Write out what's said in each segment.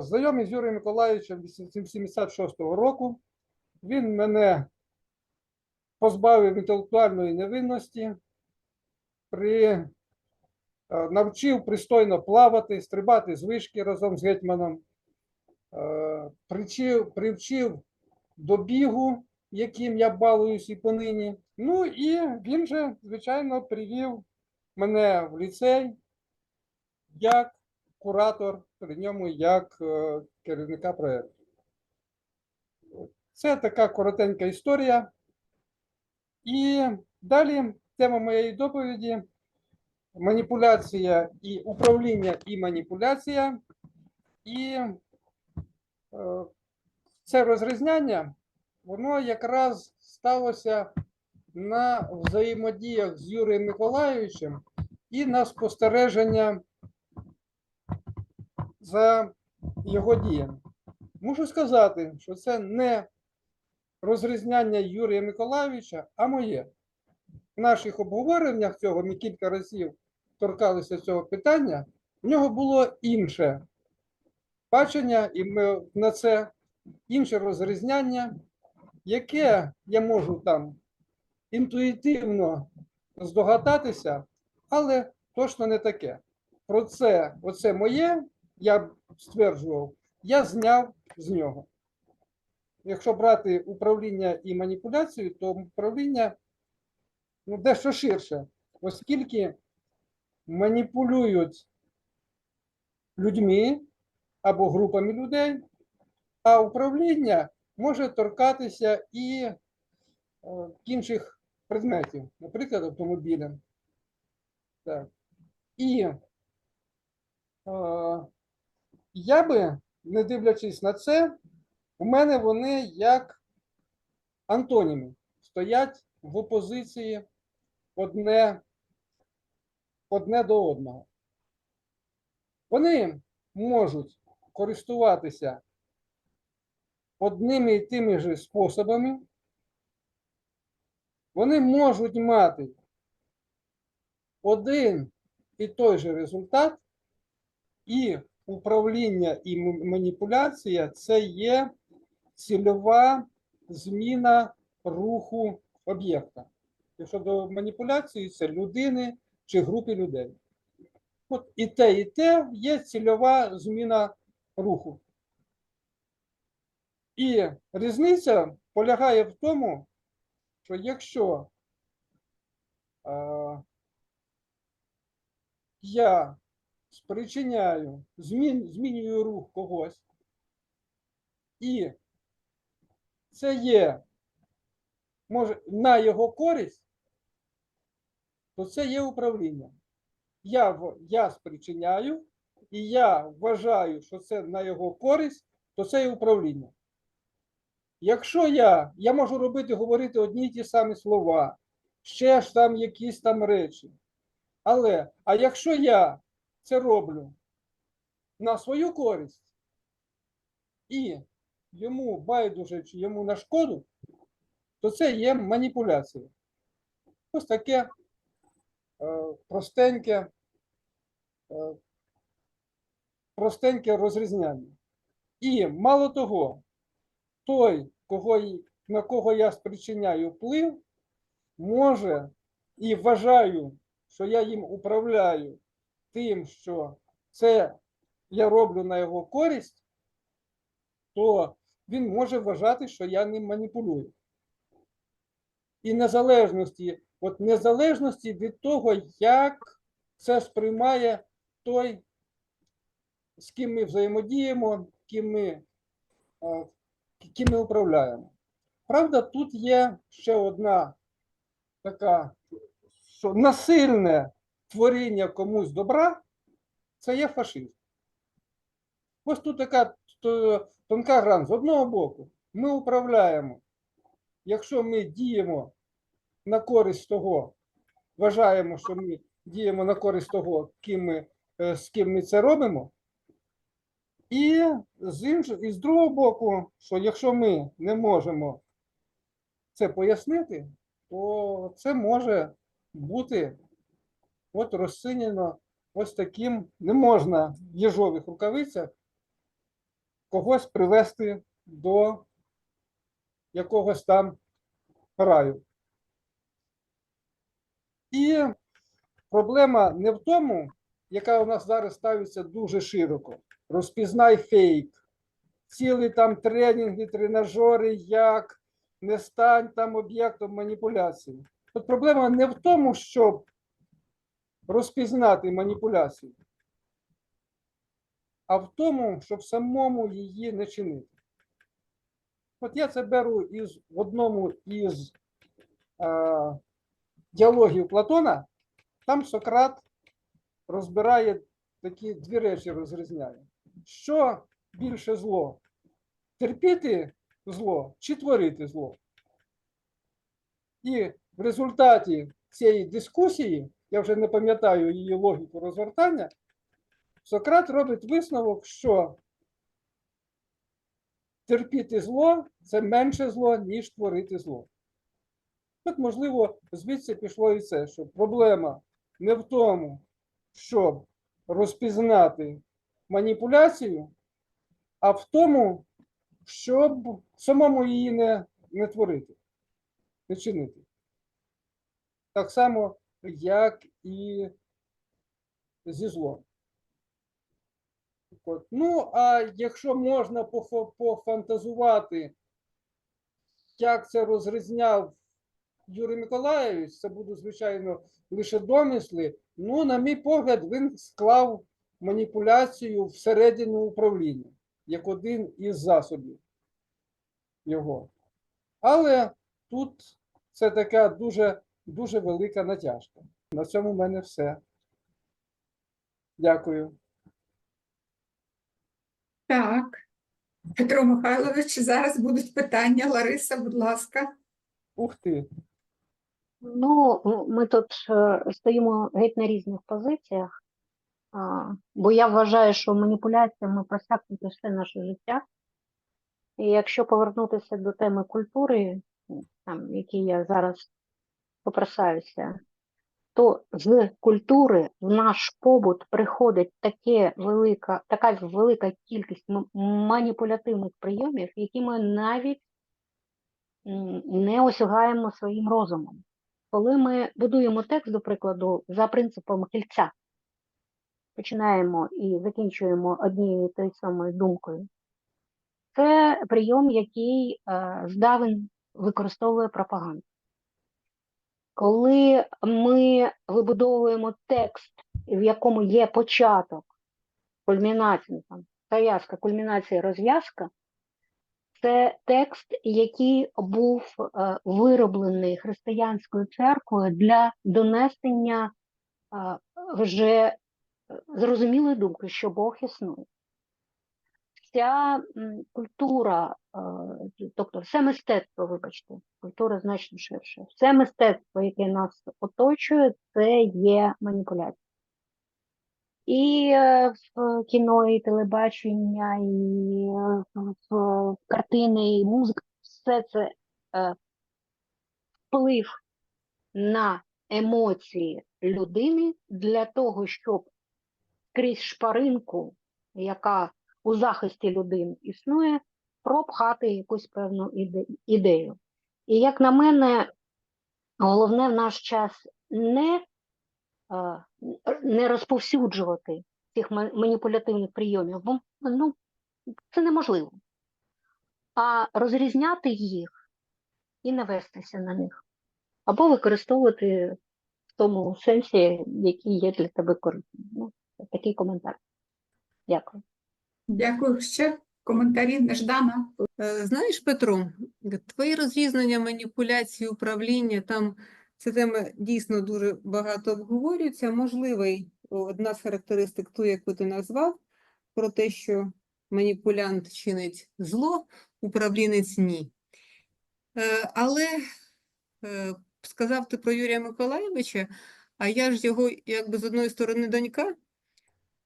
Знайомий з Юрієм Миколаївичем 86-го року. Він мене позбавив інтелектуальної невинності, при, е, навчив пристойно плавати, стрибати з вишки разом з гетьманом, е, привчив, привчив до бігу, яким я балуюсь і понині. Ну і він же, звичайно, привів мене в ліцей як куратор, при ньому як е, керівника проєкту. Це така коротенька історія. І далі тема моєї доповіді маніпуляція і управління і маніпуляція. І е, це розрізняння, воно якраз сталося на взаємодіях з Юрієм Миколайовичем і на спостереження за його діями. Мушу сказати, що це не розрізняння Юрія Миколайовича, а моє. В наших обговореннях цього ми кілька разів торкалися цього питання. В нього було інше бачення, і ми на це інше розрізняння, яке я можу там інтуїтивно здогадатися, але точно не таке. Про це, оце моє, я стверджував, я зняв з нього. Якщо брати управління і маніпуляцію, то управління ну, дещо ширше, оскільки маніпулюють людьми або групами людей, а управління може торкатися і е, інших предметів, наприклад, автомобілем. Так. І е, я би, не дивлячись на це, у мене вони як антоніми стоять в опозиції одне, одне до одного. Вони можуть користуватися одними і тими ж способами. Вони можуть мати один і той же результат, і управління і маніпуляція це є цільова зміна руху об'єкта. Якщо до маніпуляції це людини чи групи людей. От і те, і те є цільова зміна руху. І різниця полягає в тому, що якщо е, я спричиняю, змін, змінюю рух когось, і це є може, на його користь, то це є управління. Я, я спричиняю, і я вважаю, що це на його користь, то це є управління. Якщо я, я можу робити, говорити одні й ті самі слова, ще ж там якісь там речі. Але, а якщо я це роблю на свою користь і йому байдуже чи йому на шкоду, то це є маніпуляція. Ось таке е, простеньке, е, простеньке розрізняння. І мало того, той, кого, на кого я спричиняю вплив, може і вважаю, що я їм управляю тим, що це я роблю на його користь, то він може вважати, що я ним маніпулюю. І незалежності, от незалежності від того, як це сприймає той, з ким ми взаємодіємо, ким ми, ким ми управляємо. Правда, тут є ще одна така, що насильне творіння комусь добра це є фашизм. Ось тут така тонка грань. З одного боку, ми управляємо. Якщо ми діємо на користь того, вважаємо, що ми діємо на користь того, ким ми, е, з ким ми це робимо. І з іншого, і з другого боку, що якщо ми не можемо це пояснити, то це може бути от розцінено ось таким, не можна в їжових рукавицях когось привести до якогось там раю. І проблема не в тому, яка у нас зараз ставиться дуже широко. Розпізнай фейк, цілі там тренінги, тренажери, як не стань там об'єктом маніпуляції. Тут проблема не в тому, щоб розпізнати маніпуляцію, а в тому, щоб самому її не чинити. От я це беру із в одному із е, діалогів Платона. Там Сократ розбирає такі дві речі, розрізняє. Що більше зло? Терпіти зло чи творити зло? І в результаті цієї дискусії, я вже не пам'ятаю її логіку розгортання, Сократ робить висновок, що терпіти зло це менше зло, ніж творити зло. От, можливо, звідси пішло і це, що проблема не в тому, щоб розпізнати маніпуляцію, а в тому, щоб самому її не, не творити, не чинити. Так само, як і зі злом. От. Ну, а якщо можна пофантазувати, як це розрізняв Юрій Миколаївич, це будуть, звичайно, лише домисли. Ну, на мій погляд, він склав маніпуляцію всередину управління як один із засобів його. Але тут це така дуже, дуже велика натяжка. На цьому в мене все. Дякую. Так, Петро Михайлович, зараз будуть питання. Лариса, будь ласка. Ух ти! Ну, ми тут е, стоїмо геть на різних позиціях, бо я вважаю, що маніпуляціями просякнуто все наше життя. І якщо повернутися до теми культури, там, які я зараз попрасаюся, то з культури в наш побут приходить таке велика, така велика кількість маніпулятивних прийомів, які ми навіть не осягаємо своїм розумом коли ми будуємо текст, до прикладу, за принципом кільця, починаємо і закінчуємо однією тою самою думкою, це прийом, який е, здавен використовує пропаганда. Коли ми вибудовуємо текст, в якому є початок, кульмінація, там, зав'язка, кульмінація, розв'язка, це текст, який був е, вироблений християнською церквою для донесення е, вже е, зрозумілої думки, що Бог існує. М, культура, е, тобто все мистецтво, вибачте, культура значно ширше, все мистецтво, яке нас оточує, це є маніпуляція. І е, в кіно, і телебачення, і е, в картини, і музика, все це е, вплив на емоції людини для того, щоб крізь шпаринку, яка у захисті людини існує, пропхати якусь певну іде- ідею. І як на мене, головне в наш час не е, не розповсюджувати цих маніпулятивних прийомів, бо ну, це неможливо. А розрізняти їх і не вестися на них. Або використовувати в тому сенсі, який є для тебе корисним. Ну, такий коментар. Дякую. Дякую. Ще коментарі Неждана. Е, Знаєш, Петро, твої розрізнення, маніпуляції, управління, там ця тема дійсно дуже багато обговорюється. Можливий одна з характеристик, ту, яку ти назвав, про те, що маніпулянт чинить зло, управлінець ні. Е, Але е, сказав ти про Юрія Миколайовича, а я ж його якби з одної сторони донька,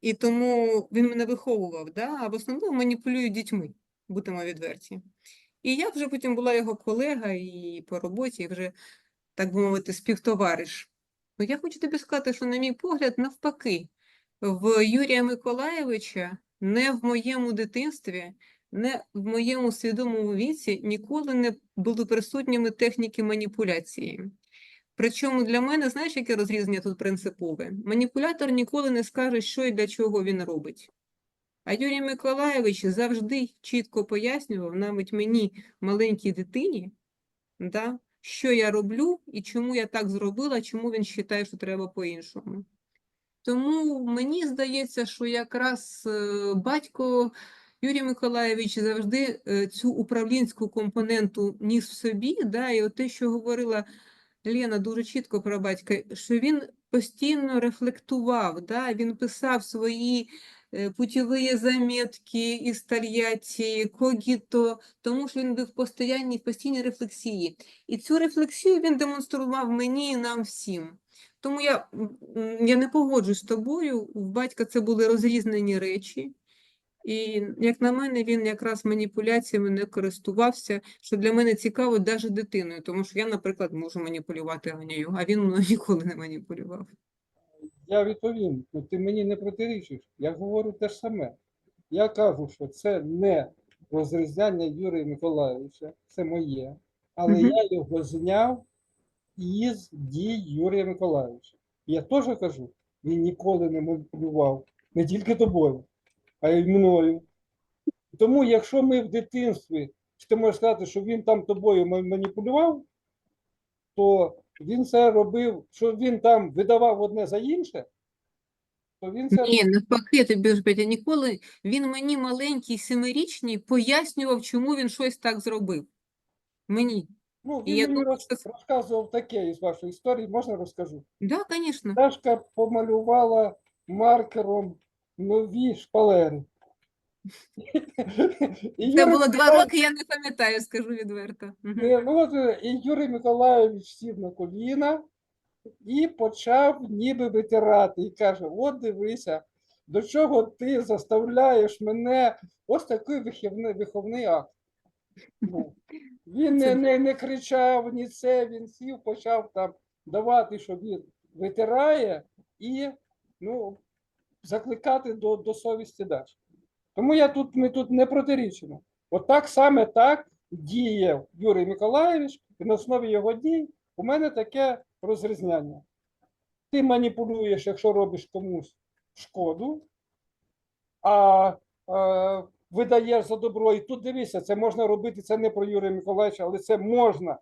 і тому він мене виховував, да? а в основному маніпулюють дітьми будемо відверті. І я вже потім була його колега і по роботі, і вже, так би мовити, співтовариш. Ну, я хочу тобі сказати, що, на мій погляд, навпаки, в Юрія Миколайовича не в моєму дитинстві не в моєму свідомому віці ніколи не були присутніми техніки маніпуляції. Причому для мене, знаєш, яке розрізнення тут принципове? Маніпулятор ніколи не скаже, що і для чого він робить. А Юрій Миколайович завжди чітко пояснював, навіть мені, маленькій дитині, да, що я роблю і чому я так зробила, чому він вважає, що треба по-іншому. Тому мені здається, що якраз е, батько Юрій Миколайович завжди е, цю управлінську компоненту ніс в собі, да, і от те, що говорила Лена дуже чітко про батька, що він постійно рефлектував, да, він писав свої е, путєві замітки із Тольятті, когіто, тому що він був постійній, в постійній рефлексії. І цю рефлексію він демонстрував мені і нам всім. Тому я, я не погоджуюсь з тобою, у батька це були розрізнені речі. І, як на мене, він якраз маніпуляціями не користувався, що для мене цікаво навіть дитиною, тому що я, наприклад, можу маніпулювати Анею, а він мною ніколи не маніпулював. Я відповім, ну, ти мені не протирічиш. Я говорю те ж саме. Я кажу, що це не розрізняння Юрія Миколайовича, це моє, але Мгм. я його зняв із дій Юрія Миколайовича. І Я теж кажу, він ніколи не маніпулював не тільки тобою, а й мною. Тому, якщо ми в дитинстві, чи ти можеш сказати, що він там тобою маніпулював, то він це робив, що він там видавав одне за інше, то він це Ні, навпаки, тобі ж Петя, ніколи він мені маленький, семирічний, пояснював, чому він щось так зробив. Мені. ну, він я мені думаю, роз- що- розказував таке із вашої історії, можна розкажу. Да, звісно. Дашка помалювала маркером нові шпалери. Це Юрій було два роки, я не пам'ятаю, скажу відверто. Е, ну, от, е, І Юрій Миколайович сів на коліна і почав ніби витирати. І каже: От дивися, до чого ти заставляєш мене ось такий виховний, виховний акт. Ну, він не, не, не кричав ні це, він сів, почав там давати, що він витирає, і ну, закликати до, до совісті далі. Тому я тут, ми тут не протирічимо. От так саме так діє Юрій Миколаєвич, і на основі його дій у мене таке розрізняння. Ти маніпулюєш, якщо робиш комусь шкоду, а е, видаєш за добро. І тут дивися, це можна робити, це не про Юрія Миколаївича, але це можна.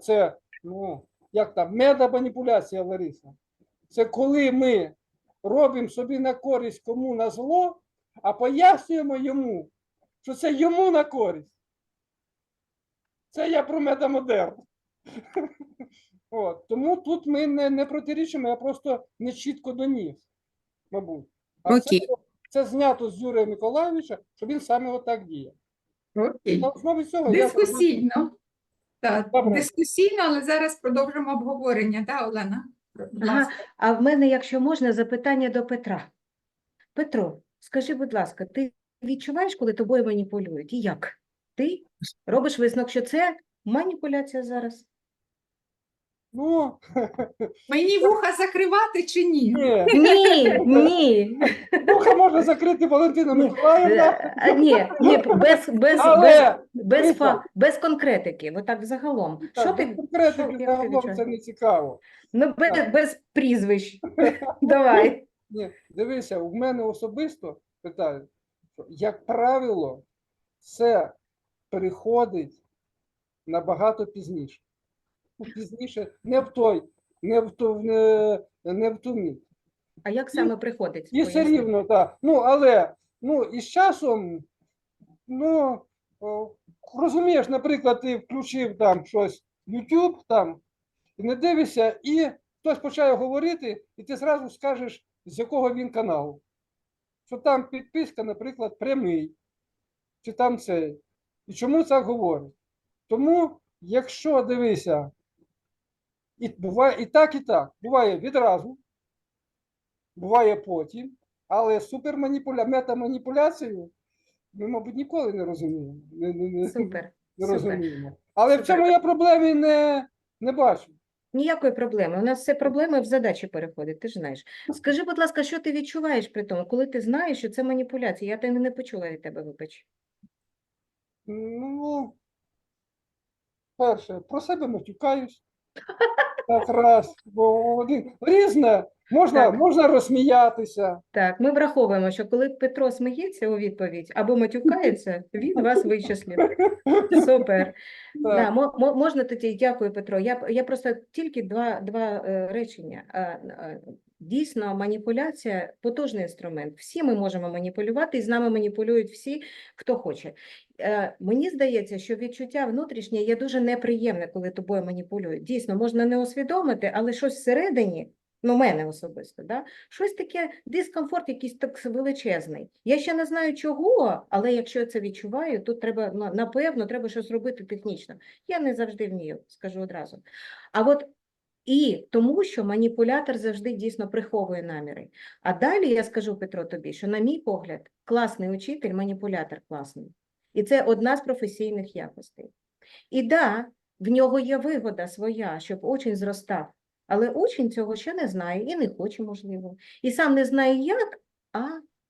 Це, ну, як там, медаманіпуляція, Лариса. Це коли ми робимо собі на користь кому на зло, а пояснюємо йому, що це йому на користь. Це я про метамодерн. От. Тому тут ми не, не протирічимо, я просто не чітко доніс, мабуть. А це, це знято з Юрія Миколаївича, що він саме отак діє. Окей. На основі я Дискусійно. Так, Добре. дискусійно, але зараз продовжимо обговорення, так, Олена? Ага, а в мене, якщо можна, запитання до Петра. Петро, скажи, будь ласка, ти відчуваєш, коли тобою маніпулюють? І як? Ти робиш висновок, що це маніпуляція зараз? Ну, Мені вуха закривати чи ні? ні, Ні, ні, вуха можна закрити Валентина Миколаївна. е, ні, ні, без, без, без, Але без, фа, без конкретики, отак загалом. Що так, ти, без конкретики що- загалом це не цікаво. Ну, без, без прізвищ. Давай. Ні, дивися, у мене особисто питають, що, як правило, це приходить набагато пізніше. Пізніше, не в той, не в ту, не, не в ту мить. А як саме приходить? І все рівно, так. Ну, але ну, і з часом, ну, о, розумієш, наприклад, ти включив там щось YouTube, там, і не дивишся, і хтось почає говорити, і ти зразу скажеш, з якого він каналу. Що там підписка, наприклад, прямий, чи там цей. І чому це говорить? Тому, якщо дивися, і буває і так, і так, буває відразу, буває потім, але суперманіпуля, метаманіпуляцію ми, мабуть, ніколи не розуміємо. Не, не, не, Супер. не розуміємо. Але в Супер. цьому я проблеми не, не бачу. Ніякої проблеми. У нас все проблеми в задачі переходять, ти ж знаєш. Скажи, будь ласка, що ти відчуваєш при тому, коли ти знаєш, що це маніпуляція? Я тебе не почула від тебе, вибач. Ну, перше, про себе матюкаюсь. Так раз, бо різне, можна, Так. можна розсміятися. Так, ми враховуємо, що коли Петро сміється у відповідь або матюкається, він вас вичислив. Супер. Да, можна тоді, дякую, Петро. Я, я просто тільки два, два е, речення. Дійсно, маніпуляція потужний інструмент. Всі ми можемо маніпулювати, і з нами маніпулюють всі, хто хоче. Е, Мені здається, що відчуття внутрішнє є дуже неприємне, коли тобою маніпулюють. Дійсно, можна не усвідомити, але щось всередині, ну, мене особисто, да? щось таке, дискомфорт якийсь так величезний. Я ще не знаю чого, але якщо я це відчуваю, то треба, напевно, треба щось робити технічно. Я не завжди вмію, скажу одразу. А от і тому, що маніпулятор завжди дійсно приховує наміри. А далі я скажу, Петро, тобі, що, на мій погляд, класний учитель, маніпулятор класний. І це одна з професійних якостей. І да, в нього є вигода своя, щоб учень зростав. Але учень цього ще не знає і не хоче, можливо. І сам не знає як, а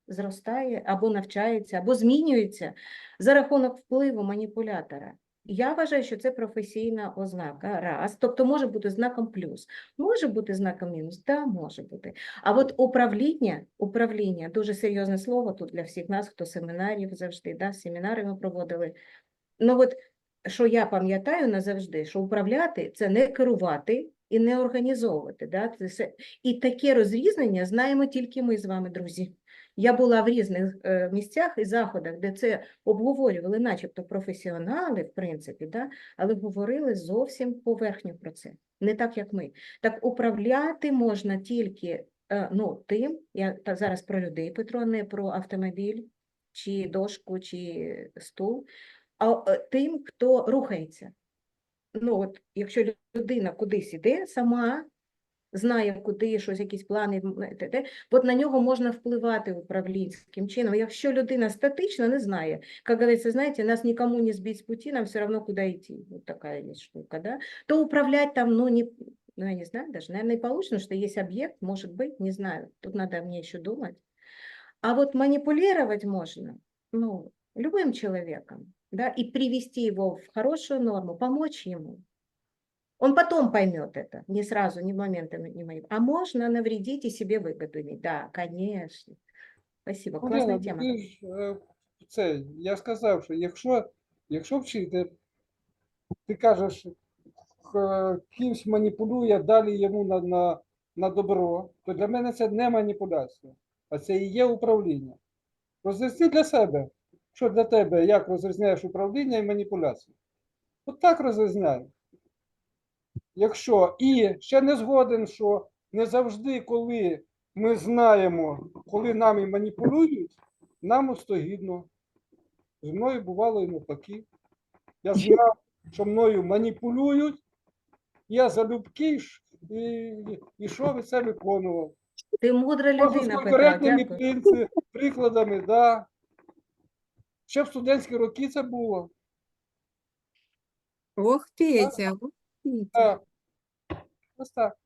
зростає або навчається, або змінюється за рахунок впливу маніпулятора. Я вважаю, що це професійна ознака. Раз. Тобто може бути знаком плюс, може бути знаком мінус, да, може бути. А от управління, управління дуже серйозне слово тут для всіх нас, хто семінарів завжди, да, семінари ми проводили. Ну от що я пам'ятаю назавжди, що управляти це не керувати і не організовувати. Да? Це. І таке розрізнення знаємо тільки ми з вами, друзі. Я була в різних е, місцях і заходах, де це обговорювали, начебто професіонали, в принципі, да? але говорили зовсім поверхню про це, не так, як ми. Так управляти можна тільки е, ну, тим, я та зараз про людей, Петро, не про автомобіль, чи дошку, чи стул, а е, тим, хто рухається. Ну, от, якщо людина кудись іде сама, знає, куди щось, якісь плани, м, е, те, те, от на нього можна впливати управлінським чином. Якщо людина статична, не знає, как говорится, знаете, нас никому не сбить с пути, нам все равно куда идти. Вот такая есть штука, да? То управлять там, ну, не, ну, я не знаю даже, наверное, и получится, что есть объект, может быть, не знаю, тут надо мне еще думать. А вот манипулировать можно, ну, любым человеком, да, и привести его в хорошую норму, помочь ему. Он потом поймет это, не сразу, не моментом, не моим. А можно навредить и себе выгоду иметь. Да, конечно. Спасибо, Ну, классная Лена, тема. ти ж, е, це, я сказав, що якщо, якщо вчитель, ти кажеш, х- кимсь маніпулює, далі йому на, на, на добро, то для мене це не маніпуляція, а це і є управління. Розрізни для себе, що для тебе, як розрізняєш управління і маніпуляцію. От так розрізняй. Якщо і ще не згоден, що не завжди, коли ми знаємо, коли нами маніпулюють, нам остогідно. Зі мною бувало і навпаки. Я знав, що мною маніпулюють, я залюбки і, йшов і це виконував. Ти мудра Можу з конкретними дякую. принци- прикладами, да. Ще в студентські роки це було. Ох, Петя, Петя. Ось так.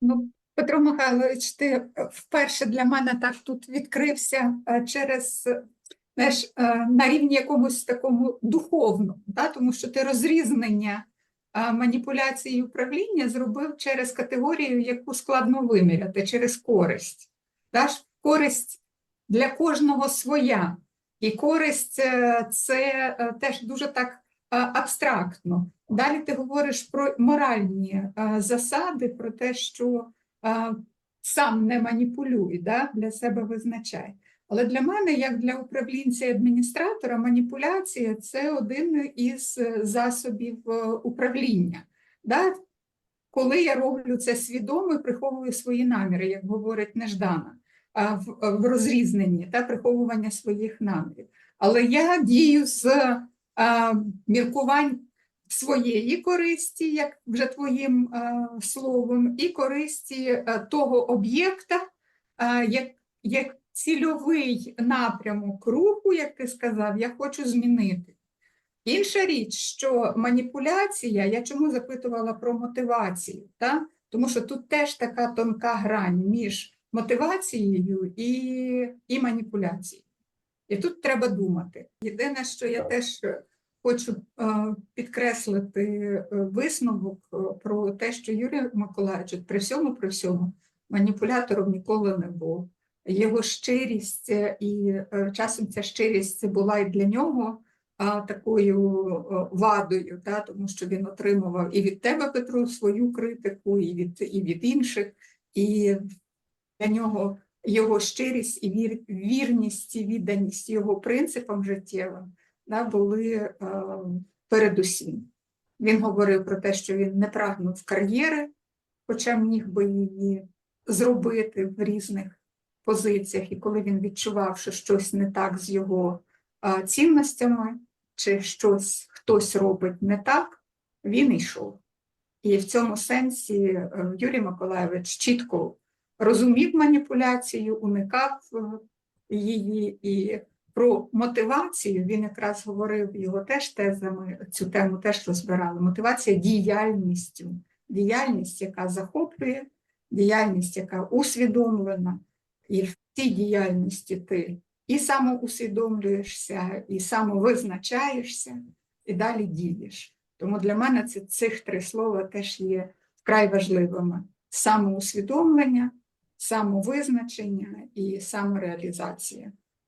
Ну, Петро Михайлович, ти е, вперше для мене так тут відкрився е, через знаєш, е, на рівні якомусь такому духовному, да? тому що ти розрізнення маніпуляції і управління зробив через категорію, яку складно виміряти, через користь. Да? Користь для кожного своя. І користь це теж дуже так абстрактно. Далі ти говориш про моральні е, засади, про те, що е, сам не маніпулюй, да, для себе визначай. Але для мене, як для управлінця і адміністратора, маніпуляція це один із е, засобів е, управління. Да? Коли я роблю це свідомо приховую свої наміри, як говорить Неждана, в розрізненні та приховування своїх намірів. Але я дію з а, міркувань своєї користі, як вже твоїм а, словом, і користі а, того об'єкта, а, як, як цільовий напрямок руху, як ти сказав, я хочу змінити. Інша річ, що маніпуляція, я чому запитувала про мотивацію, та? тому що тут теж така тонка грань між мотивацією і, і маніпуляцією. І тут треба думати. Єдине, що я теж е, хочу е, підкреслити е, висновок про те, що Юрій Миколаївич при всьому при всьому маніпулятором ніколи не був. Його щирість і часом ця щирість була і для нього такою вадою, та, тому що він отримував і від тебе, Петро, свою критику, і від, і від інших, і для нього його щирість і вір, вірність і відданість його принципам життєвим да, були е, передусім. Він говорив про те, що він не прагнув кар'єри, хоча міг би її зробити в різних позиціях, і коли він відчував, що щось не так з його а, цінностями, чи щось хтось робить не так, він йшов. І в цьому сенсі е, Юрій Миколайович чітко розумів маніпуляцію, уникав е, її і про мотивацію він якраз говорив його теж тезами, цю тему теж розбирали. Мотивація діяльністю, діяльність, яка захоплює, діяльність, яка усвідомлена, і в цій діяльності ти і самоусвідомлюєшся, і самовизначаєшся, і далі дієш. Тому для мене це, цих три слова теж є вкрай важливими: самоусвідомлення, самовизначення і самореалізація.